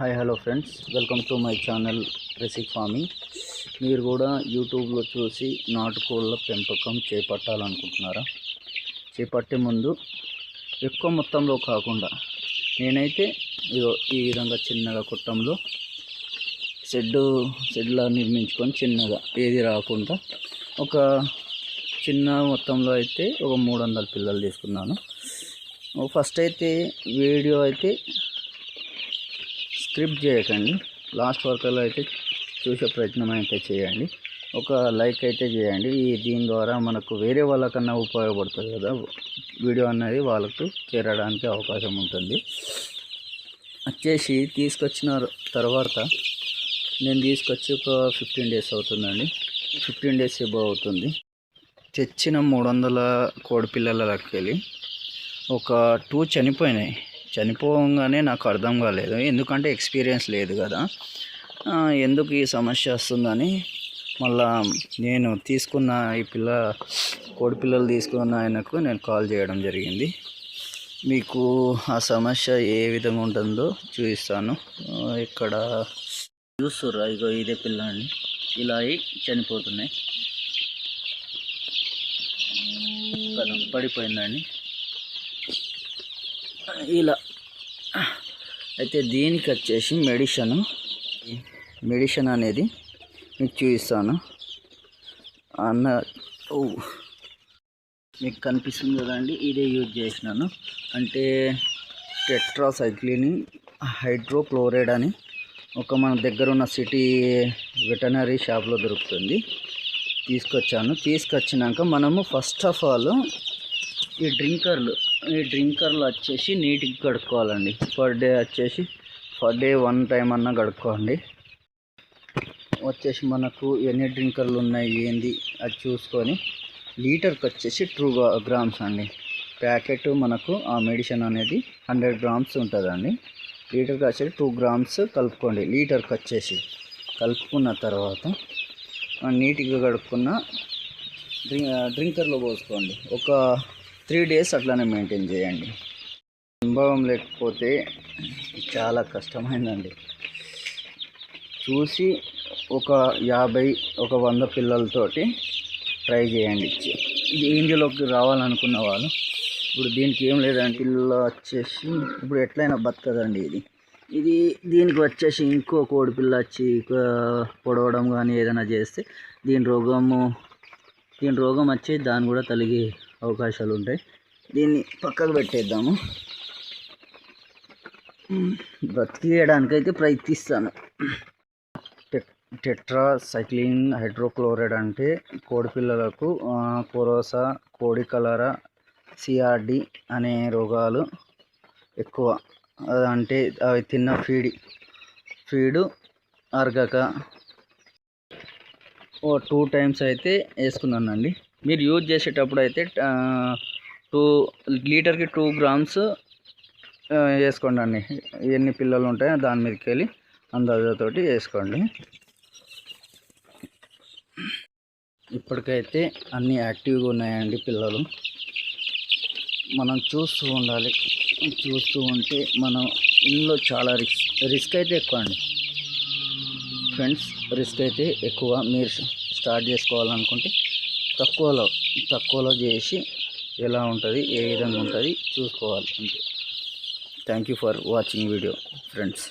Hi hello friends. Welcome to my channel రెసిక్ farming. మీరు కూడా యూట్యూబ్లో చూసి నాటుకోళ్ళ పెంపకం చేపట్టాలనుకుంటున్నారా? చేపట్టే ముందు ఎక్కువ మొత్తంలో కాకుండా నేనైతే ఈ విధంగా చిన్నగా కుట్టంలో షెడ్డు షెడ్లా నిర్మించుకొని చిన్నగా ఏది రాకుండా ఒక చిన్న మొత్తంలో అయితే ఒక మూడు వందల పిల్లలు తీసుకున్నాను. ఫస్ట్ అయితే వీడియో అయితే స్క్రిప్ట్ చేయకండి. లాస్ట్ వరకులో అయితే చూసే ప్రయత్నం అయితే చేయండి. ఒక లైక్ అయితే చేయండి. ఈ దీని ద్వారా మనకు వేరే వాళ్ళకన్నా ఉపయోగపడుతుంది కదా. వీడియో అనేది వాళ్ళకు చేరడానికి అవకాశం ఉంటుంది. వచ్చేసి తీసుకొచ్చిన తర్వాత నేను తీసుకొచ్చి ఒక ఫిఫ్టీన్ డేస్ అవుతుందండి. ఫిఫ్టీన్ డేస్ ఎబో అవుతుంది. తెచ్చిన మూడు వందల కోడి పిల్లలకి ఒక టూ చనిపోయినాయి. చనిపోగానే నాకు అర్థం కాలేదు. ఎందుకంటే ఎక్స్పీరియన్స్ లేదు కదా. ఎందుకు ఈ సమస్య వస్తుందని మళ్ళా నేను తీసుకున్న ఈ పిల్ల కోడి పిల్లలు తీసుకున్న ఆయనకు నేను కాల్ చేయడం జరిగింది. మీకు ఆ సమస్య ఏ విధంగా ఉంటుందో చూపిస్తాను. ఇక్కడ చూస్తుర్రా ఇగో ఇదే పిల్ల అండి ఇలా అయి చనిపోతున్నాయి. పడిపోయిందండి ఇలా. అయితే దీనికి వచ్చేసి మెడిషన్. మెడిషన్ అనేది మీకు చూపిస్తాను. అన్న మీకు కనిపిస్తుంది కదండి ఇదే యూజ్ చేసినాను. అంటే టెట్రాసైక్లిని హైడ్రోక్లోరైడ్ అని ఒక మన దగ్గర ఉన్న సిటీ వెటనరీ షాప్లో దొరుకుతుంది. తీసుకొచ్చాను. తీసుకొచ్చినాక మనము ఫస్ట్ ఆఫ్ ఆల్ ఈ డ్రింకర్లు ఈ డ్రింకర్లు వచ్చేసి నీట్గా కడుక్కోవాలండి. పర్ డే వచ్చేసి పర్ డే వన్ టైం అన్నా కడుక్కోండి వచ్చేసి మనకు ఎన్ని డ్రింకర్లు ఉన్నాయి ఏంది అది చూసుకొని లీటర్కి వచ్చేసి టూ గ్రామ్స్ అండి. ప్యాకెట్ మనకు ఆ మెడిసిన్ అనేది హండ్రెడ్ గ్రామ్స్ ఉంటుందండి. లీటర్కి వచ్చేసి టూ గ్రామ్స్ కలుపుకోండి. లీటర్కి వచ్చేసి కలుపుకున్న తర్వాత నీట్గా కడుక్కున్న డ్రింక్ డ్రింకర్లో పోసుకోండి. ఒక త్రీ డేస్ అట్లానే మెయింటైన్ చేయండి. అనుభవం లేకపోతే చాలా కష్టమైందండి. చూసి ఒక యాభై ఒక వంద పిల్లలతోటి ట్రై చేయండి. ఇందులోకి రావాలనుకున్న వాళ్ళు ఇప్పుడు దీనికి ఏం లేదండి. పిల్ల వచ్చేసి ఇప్పుడు ఎట్లయినా బతకదండి ఇది. ఇది దీనికి వచ్చేసి ఇంకో కోడి పిల్ల వచ్చి పొడవడం కానీ ఏదైనా చేస్తే దీని రోగము దీని రోగం వచ్చి దాన్ని కూడా తలిగే అవకాశాలు ఉంటాయి దీన్ని పక్కకు పెట్టేద్దాము. బ్రతికేయడానికైతే ప్రయత్నిస్తాను. టెట్రా టెట్రాసైక్లిన్ హైడ్రోక్లోరైడ్ అంటే కోడి పిల్లలకు కొరోసా కోడి కలరా సిఆర్డి అనే రోగాలు ఎక్కువ. అంటే అవి తిన్న ఫీడ్. ఫీడు అరగక ఓ టూ టైమ్స్ అయితే వేసుకున్నానండి. మీరు యూజ్ చేసేటప్పుడు అయితే టూ లీటర్కి టూ గ్రామ్స్ వేసుకోండి అండి. ఎన్ని పిల్లలు ఉంటాయో దాని మీదకి వెళ్ళి అందాజతోటి వేసుకోండి. ఇప్పటికైతే అన్నీ యాక్టివ్గా ఉన్నాయండి పిల్లలు. మనం చూస్తూ ఉండాలి. చూస్తూ ఉంటే మనం ఇందులో చాలా రిస్క్ రిస్క్ అయితే ఎక్కువ అండి. ఫ్రెండ్స్ రిస్క్ అయితే ఎక్కువ. మీరు స్టార్ట్ చేసుకోవాలనుకుంటే తక్కువలో తక్కువలో చేసి ఎలా ఉంటుంది ఏ విధంగా ఉంటుంది చూసుకోవాలి అంతే. Thank you for watching video friends